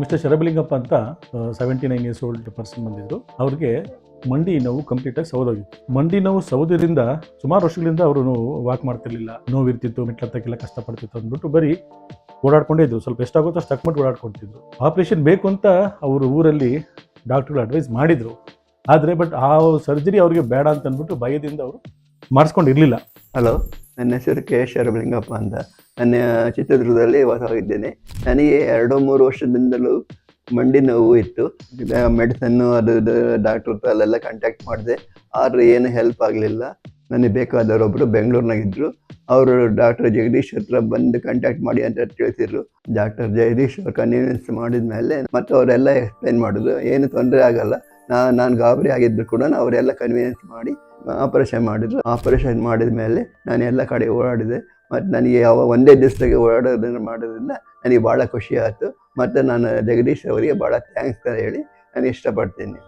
Mister Sharabalingappa ಅಂತ seventy nine years old person ಬಂದಿದ್ದರು ಅವ್ರಿಗೆ ಮಂಡಿ ನೋವು ಕಂಪ್ಲೀಟಾಗಿ ಸೌದೋಗಿತ್ತು ಮಂಡಿ ನೋವು ಸೌದರಿಂದ ಸುಮಾರು ವರ್ಷಗಳಿಂದ ಅವರು ವಾಕ್ ಮಾಡ್ತಿರ್ಲಿಲ್ಲ. ನೋವಿರ್ತಿತ್ತು ಮೆಟ್ಲತ್ತಕ್ಕೆಲ್ಲ ಕಷ್ಟಪಡ್ತಿತ್ತು ಅಂದ್ಬಿಟ್ಟು ಬರೀ ಓಡಾಡ್ಕೊಂಡೇ ಇದ್ರು. ಸ್ವಲ್ಪ ಎಷ್ಟಾಗುತ್ತೋ ಅಷ್ಟು ತಕ್ಕಮಟ್ಟು ಓಡಾಡ್ಕೊಳ್ತಿದ್ರು. ಆಪ್ರೇಷನ್ ಬೇಕು ಅಂತ ಅವರು ಊರಲ್ಲಿ ಡಾಕ್ಟರ್ಗಳು ಅಡ್ವೈಸ್ ಮಾಡಿದ್ರು. ಆದರೆ ಬಟ್ ಆ ಸರ್ಜರಿ ಅವ್ರಿಗೆ ಬೇಡ ಅಂತ ಅಂದ್ಬಿಟ್ಟು ಭಯದಿಂದ ಅವರು ಮಾಡಿಸ್ಕೊಂಡಿರಲಿಲ್ಲ. ಹಲೋ ನನ್ನ ಹೆಸರು ಕೆ ಎಸ್ ಶರಬಲಿಂಗಪ್ಪ ಅಂತ. ನನ್ನ ಚಿತ್ರದುರ್ಗದಲ್ಲಿ ವಾಸವಾಗಿದ್ದೇನೆ. ನನಗೆ ಎರಡು ಮೂರು ವರ್ಷದಿಂದಲೂ ಮಂಡಿ ನೋವು ಇತ್ತು. ಮೆಡಿಸನ್ನು ಅದು ಡಾಕ್ಟರ್ ಅಲ್ಲೆಲ್ಲ ಕಾಂಟ್ಯಾಕ್ಟ್ ಮಾಡಿದೆ. ಆದ್ರೆ ಏನು ಹೆಲ್ಪ್ ಆಗಲಿಲ್ಲ. ನನಗೆ ಬೇಕಾದವರೊಬ್ಬರು ಬೆಂಗಳೂರಿನಾಗಿದ್ದರು ಅವರು ಡಾಕ್ಟರ್ ಜಗದೀಶ್ ಹತ್ರ ಬಂದು ಕಾಂಟ್ಯಾಕ್ಟ್ ಮಾಡಿ ಅಂತ ತಿಳಿಸಿದ್ರು. ಡಾಕ್ಟರ್ ಜಗದೀಶ್ ಅವ್ರು ಕನ್ವೀನಿಯನ್ಸ್ ಮಾಡಿದ ಮೇಲೆ ಮತ್ತು ಅವರೆಲ್ಲ ಎಕ್ಸ್ಪ್ಲೈನ್ ಮಾಡಿದ್ರು. ಏನು ತೊಂದರೆ ಆಗಲ್ಲ. ನಾನು ಗಾಬರಿ ಆಗಿದ್ರು ಕೂಡ ಅವರೆಲ್ಲ ಕನ್ವೀನಿಯನ್ಸ್ ಮಾಡಿ ಆಪರೇಷನ್ ಮಾಡಿದ್ರು. ಆಪರೇಷನ್ ಮಾಡಿದ ಮೇಲೆ ನಾನು ಎಲ್ಲ ಕಡೆ ಓಡಾಡಿದೆ. ಮತ್ತು ನನಗೆ ಯಾವ ಒಂದೇ ದಿವಸದಾಗೆ ಓಡಾಡೋದನ್ನು ಮಾಡೋದ್ರಿಂದ ನನಗೆ ಭಾಳ ಖುಷಿ ಆಯಿತು. ಮತ್ತು ನಾನು ಜಗದೀಶ್ ಅವರಿಗೆ ಭಾಳ ಥ್ಯಾಂಕ್ಸ್ ಅಂತ ಹೇಳಿ ನಾನು ಇಷ್ಟಪಡ್ತೀನಿ.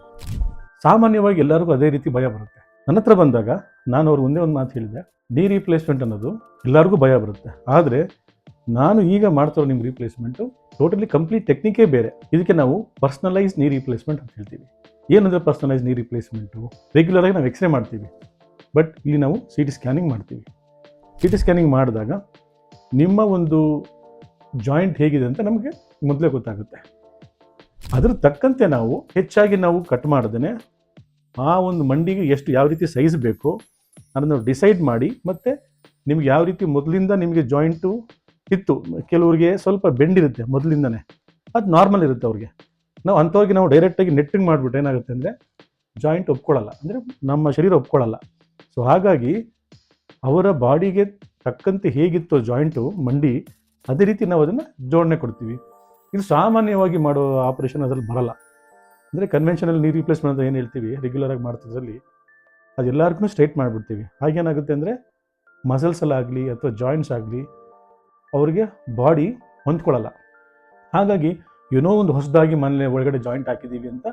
ಸಾಮಾನ್ಯವಾಗಿ ಎಲ್ಲರಿಗೂ ಅದೇ ರೀತಿ ಭಯ ಬರುತ್ತೆ. ನನ್ನ ಹತ್ರ ಬಂದಾಗ ನಾನು ಅವ್ರು ಒಂದೇ ಒಂದು ಮಾತು ಹೇಳಿದೆ. ಡಿ ರೀಪ್ಲೇಸ್ಮೆಂಟ್ ಅನ್ನೋದು ಎಲ್ಲರಿಗೂ ಭಯ ಬರುತ್ತೆ. ಆದರೆ ನಾನು ಈಗ ಮಾಡ್ತಿರೋ ನಿಮ್ಮ ರೀಪ್ಲೇಸ್ಮೆಂಟು ಟೋಟಲಿ ಕಂಪ್ಲೀಟ್ ಟೆಕ್ನಿಕೇ ಬೇರೆ. ಇದಕ್ಕೆ ನಾವು ಪರ್ಸ್ನಲೈಸ್ ನೀ ರೀಪ್ಲೇಸ್ಮೆಂಟ್ ಅಂತ ಹೇಳ್ತೀವಿ. ಏನಂದರೆ ಪರ್ಸನಲೈಸ್ ನೀ ರಿಪ್ಲೇಸ್ಮೆಂಟು ರೆಗ್ಯುಲರಾಗಿ ನಾವು ಎಕ್ಸ್ರೇ ಮಾಡ್ತೀವಿ. ಬಟ್ ಇಲ್ಲಿ ನಾವು ಸಿ ಟಿ ಸ್ಕ್ಯಾನಿಂಗ್ ಮಾಡ್ತೀವಿ. ಸಿ ಟಿ ಸ್ಕ್ಯಾನಿಂಗ್ ಮಾಡಿದಾಗ ನಿಮ್ಮ ಒಂದು ಜಾಯಿಂಟ್ ಹೇಗಿದೆ ಅಂತ ನಮಗೆ ಮೊದಲೇ ಗೊತ್ತಾಗುತ್ತೆ. ಅದ್ರ ತಕ್ಕಂತೆ ನಾವು ಹೆಚ್ಚಾಗಿ ನಾವು ಕಟ್ ಮಾಡ್ದೇ ಆ ಒಂದು ಮಂಡಿಗೆ ಎಷ್ಟು ಯಾವ ರೀತಿ ಸೈಜ್ ಬೇಕು ಅದನ್ನು ಡಿಸೈಡ್ ಮಾಡಿ ಮತ್ತು ನಿಮ್ಗೆ ಯಾವ ರೀತಿ ಮೊದಲಿಂದ ನಿಮಗೆ ಜಾಯಿಂಟು ಇತ್ತು. ಕೆಲವರಿಗೆ ಸ್ವಲ್ಪ ಬೆಂಡಿರುತ್ತೆ ಮೊದಲಿಂದನೇ. ಅದು ನಾರ್ಮಲ್ ಇರುತ್ತೆ ಅವ್ರಿಗೆ. ನಾವು ಅಂಥವ್ರಿಗೆ ನಾವು ಡೈರೆಕ್ಟಾಗಿ ನೆಟ್ಟಿಂಗ್ ಮಾಡಿಬಿಟ್ರೆ ಏನಾಗುತ್ತೆ ಅಂದರೆ ಜಾಯಿಂಟ್ ಒಪ್ಕೊಳ್ಳಲ್ಲ. ಅಂದರೆ ನಮ್ಮ ಶರೀರ ಒಪ್ಕೊಳ್ಳಲ್ಲ. ಸೊ ಹಾಗಾಗಿ ಅವರ ಬಾಡಿಗೆ ತಕ್ಕಂತೆ ಹೇಗಿತ್ತು ಜಾಯಿಂಟು ಮಂಡಿ, ಅದೇ ರೀತಿ ನಾವು ಅದನ್ನು ಜೋಡಣೆ ಕೊಡ್ತೀವಿ. ಇದು ಸಾಮಾನ್ಯವಾಗಿ ಮಾಡೋ ಆಪರೇಷನ್ ಅದರಲ್ಲಿ ಬರಲ್ಲ. ಅಂದರೆ ಕನ್ವೆನ್ಷನಲ್ ನೀರು ರಿಪ್ಲೇಸ್ಮೆಂಟ್ ಅಂತ ಏನು ಹೇಳ್ತೀವಿ? ರೆಗ್ಯುಲರಾಗಿ ಮಾಡ್ತಿದ್ರಲ್ಲಿ ಅದು ಎಲ್ಲರಿಗೂ ಸ್ಟ್ರೈಟ್ ಮಾಡಿಬಿಡ್ತೀವಿ. ಹಾಗೇನಾಗುತ್ತೆ ಅಂದರೆ ಮಸಲ್ಸಲ್ಲಾಗಲಿ ಅಥವಾ ಜಾಯಿಂಟ್ಸ್ ಆಗಲಿ ಅವ್ರಿಗೆ ಬಾಡಿ ಹೊಂದ್ಕೊಳ್ಳಲ್ಲ. ಹಾಗಾಗಿ ಏನೋ ಒಂದು ಹೊಸದಾಗಿ ಮನೇಲಿ ಒಳಗಡೆ ಜಾಯಿಂಟ್ ಹಾಕಿದ್ದೀವಿ ಅಂತ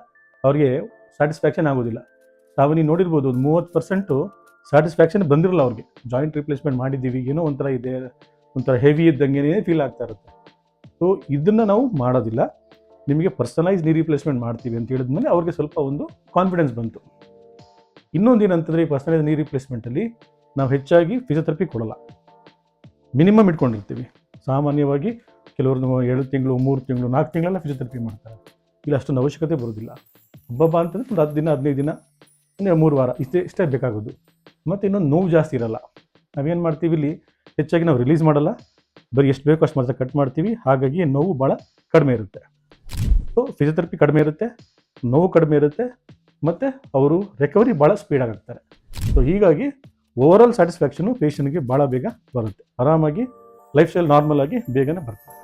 ಅವ್ರಿಗೆ ಸ್ಯಾಟಿಸ್ಫ್ಯಾಕ್ಷನ್ ಆಗೋದಿಲ್ಲ. ತಾವು ನೀವು ನೋಡಿರ್ಬೋದು ಒಂದು ಮೂವತ್ತು ಪರ್ಸೆಂಟು ಸ್ಯಾಟಿಸ್ಫ್ಯಾಕ್ಷನ್ ಬಂದಿರಲ್ಲ ಅವ್ರಿಗೆ. ಜಾಯಿಂಟ್ ರಿಪ್ಲೇಸ್ಮೆಂಟ್ ಮಾಡಿದ್ದೀವಿ, ಏನೋ ಒಂಥರ ಇದೆ, ಒಂಥರ ಹೆವಿ ಇದ್ದಂಗೆ ಫೀಲ್ ಆಗ್ತಾ ಇರುತ್ತೆ. ಸೊ ಇದನ್ನು ನಾವು ಮಾಡೋದಿಲ್ಲ. ನಿಮಗೆ ಪರ್ಸನಲೈಸ್ ನೀ ರಿಪ್ಲೇಸ್ಮೆಂಟ್ ಮಾಡ್ತೀವಿ ಅಂತ ಹೇಳಿದ್ಮೇಲೆ ಅವ್ರಿಗೆ ಸ್ವಲ್ಪ ಒಂದು ಕಾನ್ಫಿಡೆನ್ಸ್ ಬಂತು. ಇನ್ನೊಂದು ಏನಂತಂದರೆ ಈ ಪರ್ಸನಲೈಸ್ ನೀ ರಿಪ್ಲೇಸ್ಮೆಂಟಲ್ಲಿ ನಾವು ಹೆಚ್ಚಾಗಿ ಫಿಸಿಯೋಥೆರಪಿ ಕೊಡಲ್ಲ. ಮಿನಿಮಮ್ ಇಟ್ಕೊಂಡಿರ್ತೀವಿ. ಸಾಮಾನ್ಯವಾಗಿ ಕೆಲವರು ಏಳು ತಿಂಗಳು, ಮೂರು ತಿಂಗಳು, ನಾಲ್ಕು ತಿಂಗಳೆಲ್ಲ ಫಿಸಿಯೋಥೆರಪಿ ಮಾಡ್ತಾರೆ. ಇಲ್ಲಿ ಅಷ್ಟೊಂದು ಅವಶ್ಯಕತೆ ಬರೋದಿಲ್ಲ ಹಬ್ಬಬ್ಬ ಅಂತಂದ್ರೆ ಒಂದು ಹತ್ತು ದಿನ, ಹದಿನೈದು ದಿನ ಅಂದರೆ ಮೂರು ವಾರ, ಇಷ್ಟೇ ಇಷ್ಟೇ ಬೇಕಾಗೋದು. ಮತ್ತು ಇನ್ನೊಂದು ನೋವು ಜಾಸ್ತಿ ಇರಲ್ಲ. ನಾವೇನು ಮಾಡ್ತೀವಿ ಇಲ್ಲಿ, ಹೆಚ್ಚಾಗಿ ನಾವು ರಿಲೀಸ್ ಮಾಡಲ್ಲ. ಬರೀ ಎಷ್ಟು ಬೇಕೋ ಅಷ್ಟು ಮಾತ್ರ ಕಟ್ ಮಾಡ್ತೀವಿ. ಹಾಗಾಗಿ ನೋವು ಭಾಳ ಕಡಿಮೆ ಇರುತ್ತೆ. ಸೊ ಫಿಸಿಯೋಥೆರಪಿ ಕಡಿಮೆ ಇರುತ್ತೆ, ನೋವು ಕಡಿಮೆ ಇರುತ್ತೆ, ಮತ್ತು ಅವರು ರಿಕವರಿ ಭಾಳ ಸ್ಪೀಡಾಗಿ ಆಗ್ತಾರೆ. ಸೊ ಹೀಗಾಗಿ ಓವರಾಲ್ ಸ್ಯಾಟಿಸ್ಫ್ಯಾಕ್ಷನು ಪೇಷಂಟ್ಗೆ ಭಾಳ ಬೇಗ ಬರುತ್ತೆ. ಆರಾಮಾಗಿ ಲೈಫ್ ಸ್ಟೈಲ್ ನಾರ್ಮಲ್ ಆಗಿ ಬೇಗನೆ ಬರ್ತದೆ.